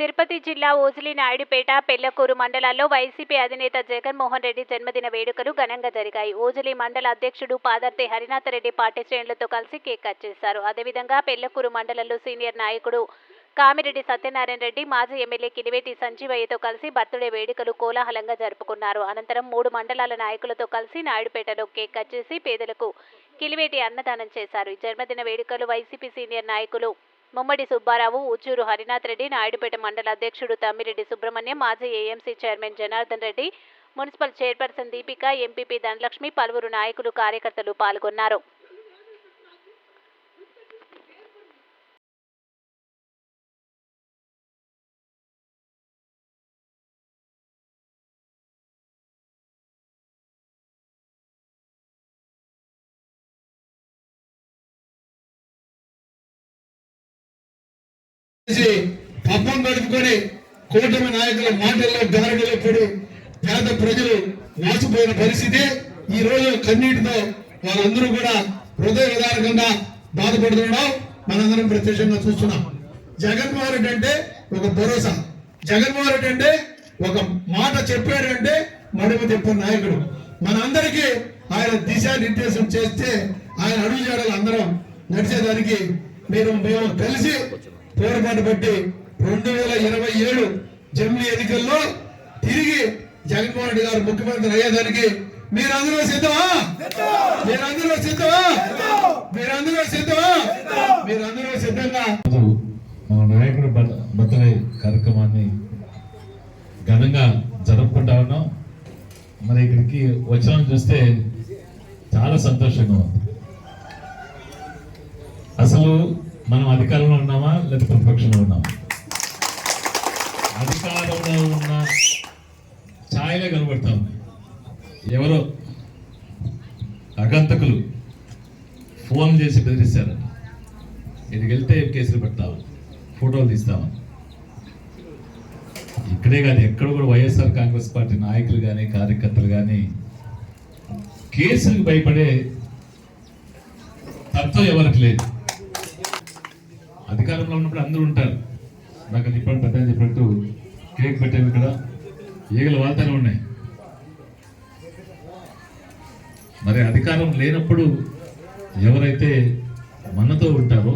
తిరుపతి జిల్లా ఓజిలి నాయుడుపేట పెళ్ళకూరు మండలాల్లో వైసీపీ అధినేత జగన్మోహన్ రెడ్డి జన్మదిన వేడుకలు ఘనంగా జరిగాయి. ఓజిలి మండల అధ్యక్షుడు పాదర్తి హరినాథరెడ్డి పార్టీ శ్రేణులతో కలిసి కేక్ కట్ చేశారు. అదేవిధంగా పెళ్ళకూరు మండలంలో సీనియర్ నాయకుడు కామిరెడ్డి సత్యనారాయణ రెడ్డి మాజీ ఎమ్మెల్యే కిలివేటి సంజీవయ్యతో కలిసి బర్త్డే వేడుకలు కోలాహలంగా జరుపుకున్నారు. అనంతరం మూడు మండలాల నాయకులతో కలిసి నాయుడుపేటలో కేక్ కట్ చేసి పేదలకు కిలివేటి అన్నదానం చేశారు. ఈ జన్మదిన వేడుకలు వైసీపీ సీనియర్ నాయకులు ముమ్మడి సుబ్బారావు ఉచ్చూరు హరినాథ్ రెడ్డి నాయుడుపేట మండల అధ్యక్షుడు తమ్మిరెడ్డి సుబ్రహ్మణ్యం మాజీ AMC chairman Janardhan Reddy municipal chairperson Deepika MPP Dhanalakshmi పలువురు నాయకులు కార్యకర్తలు పాల్గొన్నారు. పబ్బం గడుపుకొని కూటమి నాయకుల మాటల్లో గారడిలో పడి పేద ప్రజలు మోసపోయిన పరిస్థితి ఈ రోజు కన్నీటితో వాళ్ళందరూ కూడా హృదయ విధానకంగా బాధపడుతుండడం మనందరం ప్రత్యక్షంగా చూస్తున్నాం. జగన్మోహన్ రెడ్డి అంటే ఒక భరోసా. జగన్మోహన్ రెడ్డి అంటే ఒక మాట చెప్పాడంటే మడమ చెప్పే నాయకుడు. మనందరికీ ఆయన దిశానిర్దేశం చేస్తే ఆయన అడుగు అందరం నడిచేదానికి మీరు మేము కలిసి పోరాట బట్టి రెండు వేల ఇరవై ఏడు జమిలీ ఎన్నికల్లో తిరిగి జగన్మోహన్ రెడ్డి గారు ముఖ్యమంత్రి అయ్యేదానికి మీరందరూ సిద్ధమా? మీరందరూ సిద్ధమా? మీరందరూ సిద్ధమా? మీరందరూ సిద్ధంగా? మన నాయకుడు బర్త్డే కార్యక్రమాన్ని ఘనంగా జరుపుకుంటా ఉన్నాం. మరి ఇక్కడికి వచ్చిన చూస్తే చాలా సంతోషంగా ఉంది. అసలు మనం అధికారంలో ఉన్నామా? లేదా ప్రతిపక్షంలో ఉన్నామా? అధికారంలో ఉన్న ఛాయలే కనబడతా ఉన్నాయి. ఎవరో అగంతకులు ఫోన్ చేసి బెదిరిస్తారు ఇక్కడికి వెళ్తే కేసులు పెడతాము ఫోటోలు తీస్తాము ఇక్కడే కాదు ఎక్కడ కూడా వైఎస్ఆర్ కాంగ్రెస్ పార్టీ నాయకులు కానీ కార్యకర్తలు కానీ కేసులకు భయపడే తత్వం ఎవరికి లేదు. అధికారంలో ఉన్నప్పుడు అందరూ ఉంటారు. నాకు చెప్పాడు పెద్ద చెప్పినట్టు కేక్ పెట్టేవి ఇక్కడ. ఈగలు వాళ్తానే ఉన్నాయి. మరి అధికారం లేనప్పుడు ఎవరైతే మనతో ఉంటారో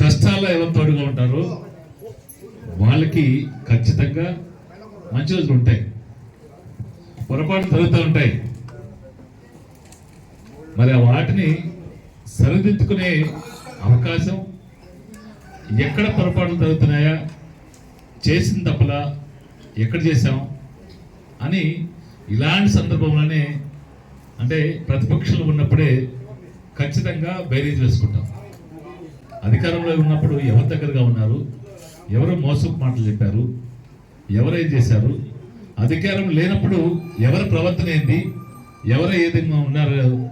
కష్టాల్లో ఎవరు తోడుగా ఉంటారో వాళ్ళకి ఖచ్చితంగా మంచి రోజులు ఉంటాయి. పొరపాటు జరుగుతూ ఉంటాయి. మరి వాటిని సరిదిద్దుకునే అవకాశం ఎక్కడ పొరపాట్లు జరుగుతున్నాయా? చేసిన తప్పులా? ఎక్కడ చేశాం? అని ఇలాంటి సందర్భంలోనే అంటే ప్రతిపక్షంలో ఉన్నప్పుడే ఖచ్చితంగా బైరేజ్ వేసుకుంటాం. అధికారంలో ఉన్నప్పుడు ఎవరి దగ్గరగా ఉన్నారు? ఎవరు మోసపు మాటలు చెప్పారు? ఎవరేం చేశారు? అధికారం లేనప్పుడు ఎవరి ప్రవర్తన ఏంది? ఎవరు ఏ విధంగా ఉన్నారు?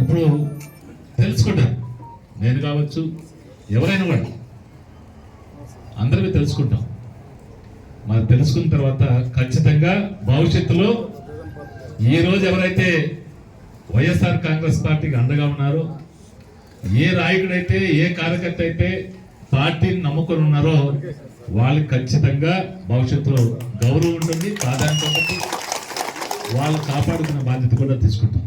ఇప్పుడు తెలుసుకుంటారు నేను కావచ్చు ఎవరైనా కూడా అందరికీ తెలుసుకుంటాం. మరి తెలుసుకున్న తర్వాత ఖచ్చితంగా భవిష్యత్తులో ఈ రోజు ఎవరైతే వైఎస్ఆర్ కాంగ్రెస్ పార్టీకి అండగా ఉన్నారో ఏ నాయకుడైతే ఏ కార్యకర్త అయితే పార్టీని నమ్ముకొని ఉన్నారో వాళ్ళకి ఖచ్చితంగా భవిష్యత్తులో గౌరవం ఉంటుంది ప్రాధాన్యత ఉంటుంది. వాళ్ళు కాపాడుకున్న బాధ్యత కూడా తీసుకుంటాం.